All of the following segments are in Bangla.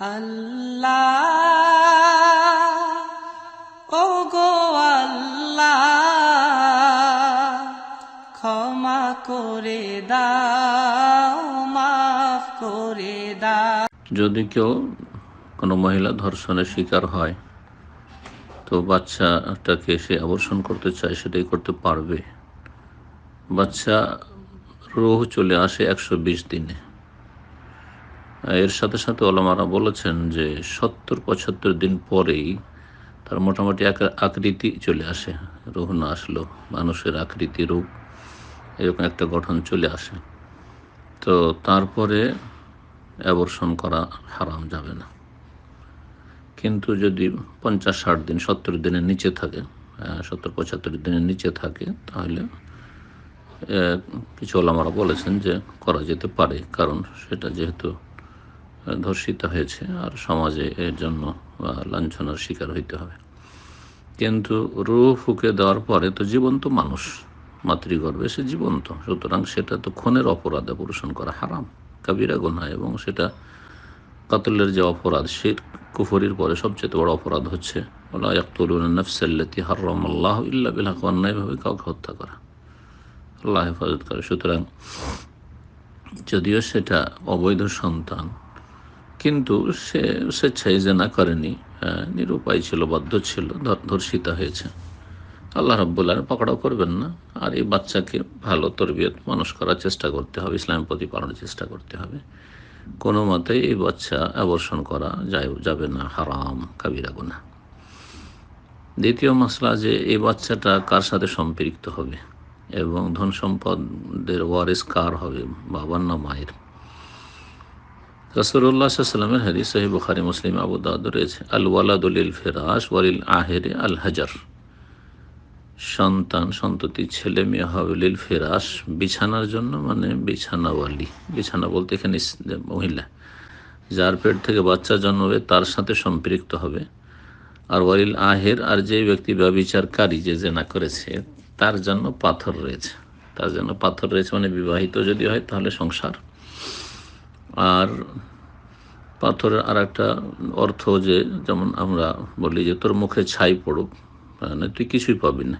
আল্লাহ ও গো আল্লাহ, ক্ষমা করে দাও, মাফ করে দাও। যদি কেউ কোনো মহিলা ধর্ষণের শিকার হয়, তো বাচ্চাটাকে সে আবর্ষণ করতে চায়, সেটাই করতে পারবে। বাচ্চা রোহ চলে আসে একশো বিশ দিনে। এর সাথে সাথে ওলামারা বলেছেন যে সত্তর পঁচাত্তর দিন পরেই তার মোটামুটি আকৃতি চলে আসে, রোহ না আসলো মানুষের আকৃতি রূপ, এরকম একটা গঠন চলে আসে। তো তারপরে অ্যাবর্ষণ করা হারাম যাবে না। কিন্তু যদি পঞ্চাশ ষাট দিন, সত্তর দিনের নিচে থাকে সত্তর পঁচাত্তর দিনের নিচে থাকে, তাহলে কিছু ওলামারা বলেছেন যে করা যেতে পারে, কারণ সেটা যেহেতু ধর্ষিত হয়েছে আর সমাজে এর জন্য লাঞ্ছনার শিকার হইতে হবে। কিন্তু রু ফুকে দেওয়ার পরে তো জীবন্ত মানুষ, মাতৃগর্ভে সে জীবন্ত। সুতরাং সেটা তো খুনের অপরাধে পুরুষণ করা হারাম, কাবিরা গুনা। এবং সেটা কাতলের যে অপরাধ, সে কুফরির পরে সবচেয়ে বড় অপরাধ হচ্ছে অন্যায়ভাবে কাউকে হত্যা করা। আল্লাহ হেফাজত করে। সুতরাং যদিও সেটা অবৈধ সন্তান কিন্তু সে স্বেচ্ছায় যে না করেনি নিরুপায় ছিল বাধ্য ছিল ধর- ধর্ষিতা হয়েছে। আল্লাহ রব্বুল্লাহ পকড়াও করবেন না। আর এই বাচ্চাকে ভালো তরবিয়ত মানুষ করার চেষ্টা করতে হবে, ইসলামের প্রতি পালনের চেষ্টা করতে হবে। কোনো মতেই এই বাচ্চা অবর্ষণ করা যায়, যাবে না, হারাম, কাবিরা গুনা দ্বিতীয় মশলা যে এই বাচ্চাটা কার সাথে সম্পৃক্ত হবে এবং ধন সম্পদের ওয়ারিস কার হবে, বাবার না মায়ের? রসুল্লাহ সাল্লামের হাদিস সহি বুখারি, মুসলিম, আবু দাউদ রয়েছে। আল ওয়ালাদুলিল ফেরাস ওয়ালিল আহেরে আল হাজার সন্তান, সন্ততি, ছেলে মেয়ে হবে লিল ফেরাস বিছানার জন্য মানে বিছানাওয়ালি। বিছানা বলতে এখানে মহিলা। যার পেট থেকে বাচ্চা জন্মবে তার সাথে সম্পৃক্ত হবে। আর ওয়ালিল আহের আর যে ব্যক্তি ব্যবিচারকারী যে জেনা করেছে, তার জন্য পাথর রয়েছে। তার জন্য পাথর রয়েছে মানে বিবাহিত যদি হয় তাহলে সংসার। আর পাথরের আর একটা অর্থ যে, যেমন আমরা বলি যে, তোর মুখে ছাই পড়ুক মানে তুই কিছুই পাবি না।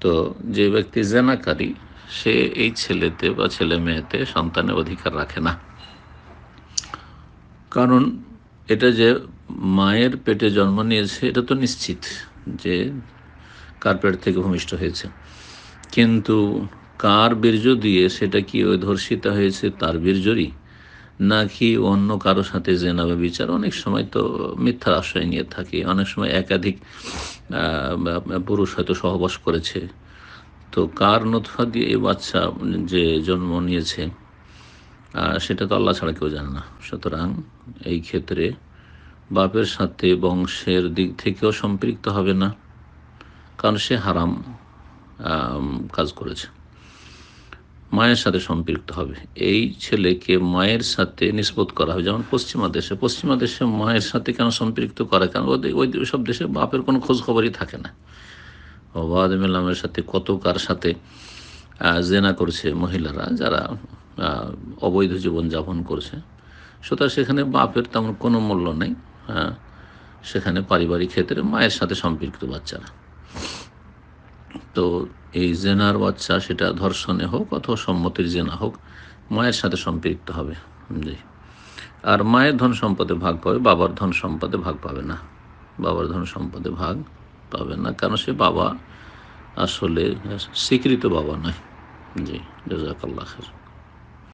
তো যে ব্যক্তি জেনাকারী, সে এই ছেলেতে বা ছেলে মেয়েতে সন্তানের অধিকার রাখে না। কারণ এটা যে মায়ের পেটে জন্ম নিয়েছে, এটা তো নিশ্চিত যে কার পেট থেকে ভূমিষ্ঠ হয়েছে। কিন্তু কার বীর্য দিয়ে সেটা কি ওই ধর্ষিতা হয়েছে, তার বীর্যরই? নাকি অন্য কারও সাথে জেনা বা বিচার? অনেক সময় তো মিথ্যার আশ্রয় নিয়ে থাকে। অনেক সময় একাধিক পুরুষ হয়তো সহবাস করেছে। তো কার নথা দিয়ে এই বাচ্চা যে জন্ম নিয়েছে সেটা তো আল্লাহ ছাড়া কেউ জানে না। সুতরাং এই ক্ষেত্রে বাপের সাথে বংশের দিক থেকেও সম্পৃক্ত হবে না, কারণ সে হারাম কাজ করেছে। মায়ের সাথে সম্পৃক্ত হবে। এই ছেলেকে মায়ের সাথে নিষ্পত করা হবে। যেমন পশ্চিমা দেশে পশ্চিমা দেশে মায়ের সাথে কেন সম্পৃক্ত করা কেন? ওই সব দেশে বাপের কোনো খোঁজ খবরই থাকে না। ওবাদ মেলামের সাথে কত কার সাথে জেনা করছে মহিলারা যারা অবৈধ জীবন যাপন করছে। সুতরাং সেখানে বাপের তেমন কোনো মূল্য নেই। হ্যাঁ সেখানে পারিবারিক ক্ষেত্রে মায়ের সাথে সম্পৃক্ত বাচ্চারা। তো এই জেনার বাচ্চা সেটা ধর্ষণে হোক অথবা সম্মতির জেনা হোক, মায়ের সাথে সম্পৃক্ত হবে। জি। আর মায়ের ধন সম্পদে ভাগ পাবে, বাবার ধন সম্পদে ভাগ পাবে না। বাবার ধন সম্পদে ভাগ পাবে না, কারণ সে বাবা আসলে স্বীকৃত বাবা নয়। জি, জাজাকাল্লাহ খের